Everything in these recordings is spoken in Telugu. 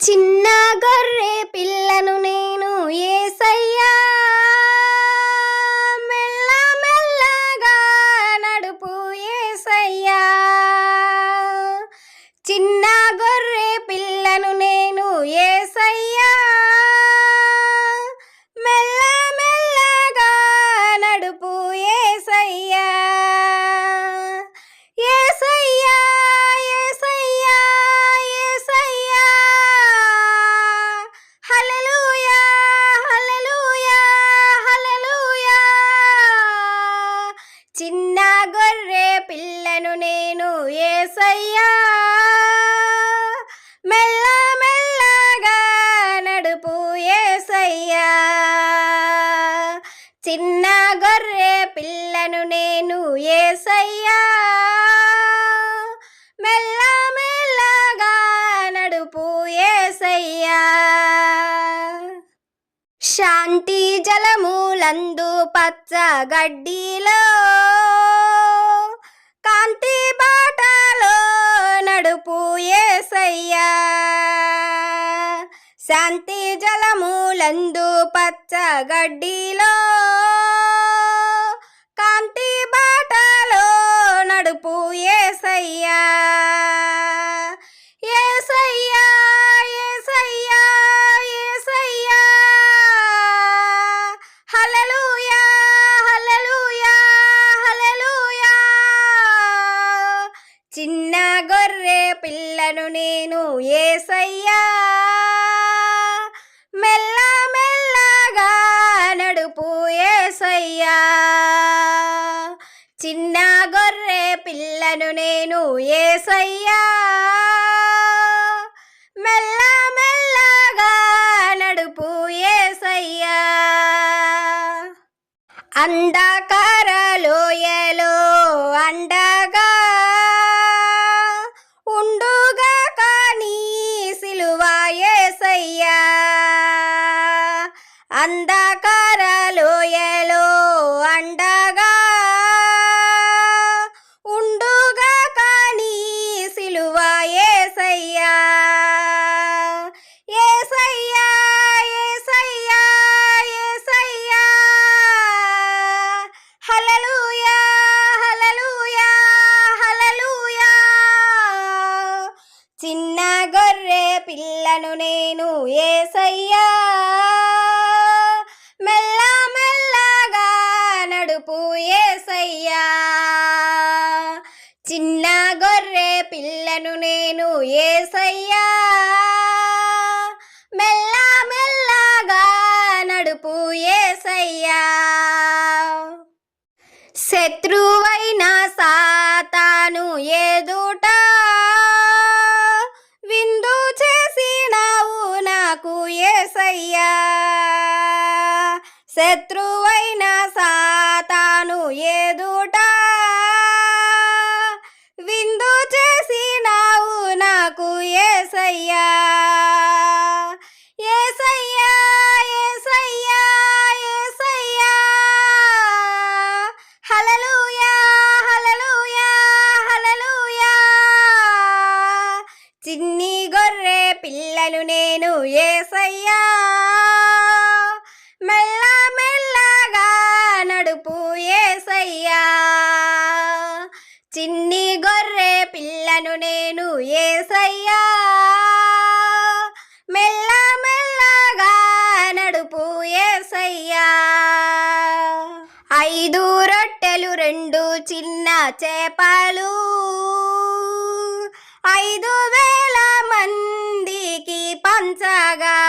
చిన్న గొర్రె పిల్లను నేను ఏసయ్య చిన్న గొర్రె పిల్లను నేను ఏసయ్యా. మెల్ల మెల్లగా నడుపు ఏసయ్యా. శాంతి జలములందు పచ్చ గడ్డిలో కాంతి బాటలో నడుపు ఏసయ్యా. శాంతి జలమూలందు పచ్చగడ్డిలో కాంతి బాటలో నడుపు ఏసయ్యా. ఏసయ్యా ఏసయ్యా ఏసయ్యా. హల్లెలూయా హల్లెలూయా హల్లెలూయా. చిన్న గొర్రె పిల్లను నేను ఏసయ్యా. చిన్న గొర్రె పిల్లను నేను ఏసయ్యా. మెల్ల మెల్లగా నడుపు ఏసయ్యా. అంధకార లోయలో అండగా ఉండుగా కానీ సిలువ ఏసయ్యా. అంధకార గొర్రె పిల్లను నేను ఏసయ్యా. మెల్ల మెల్లగా నడుపు ఏసయ్యా. చిన్న గొర్రె పిల్లను నేను ఏసయ్యా. మెల్ల మెల్లగా నడుపు ఏసయ్యా. శత్రువు శత్రువైన ఐదు వేల మందికి పంచగా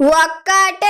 ఒకట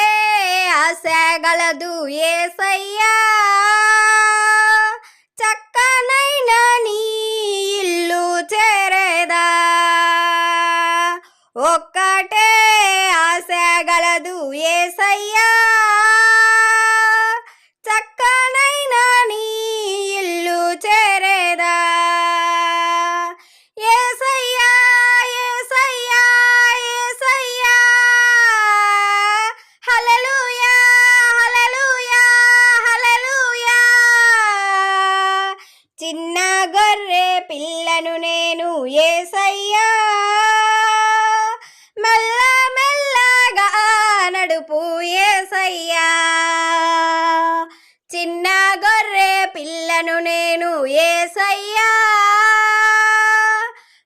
పిల్లను నేను ఏసయ్యా.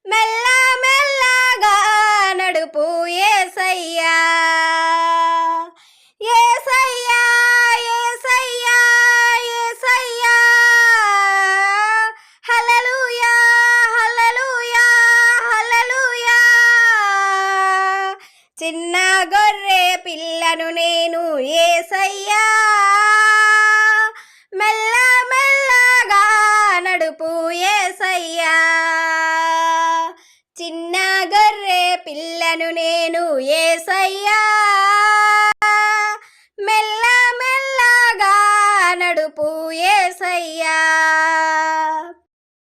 మెల్ల మెల్లగా నడుపు ఏసయ్యా. ఏసయ్యా ఏసయ్యా ఏసయ్యా. హల్లెలూయా హల్లెలూయా హల్లెలూయా. చిన్న గొర్రె పిల్లను నేను ఏసయ్యా. చిన్న గొర్రె పిల్లను నేను ఏసయ్యా.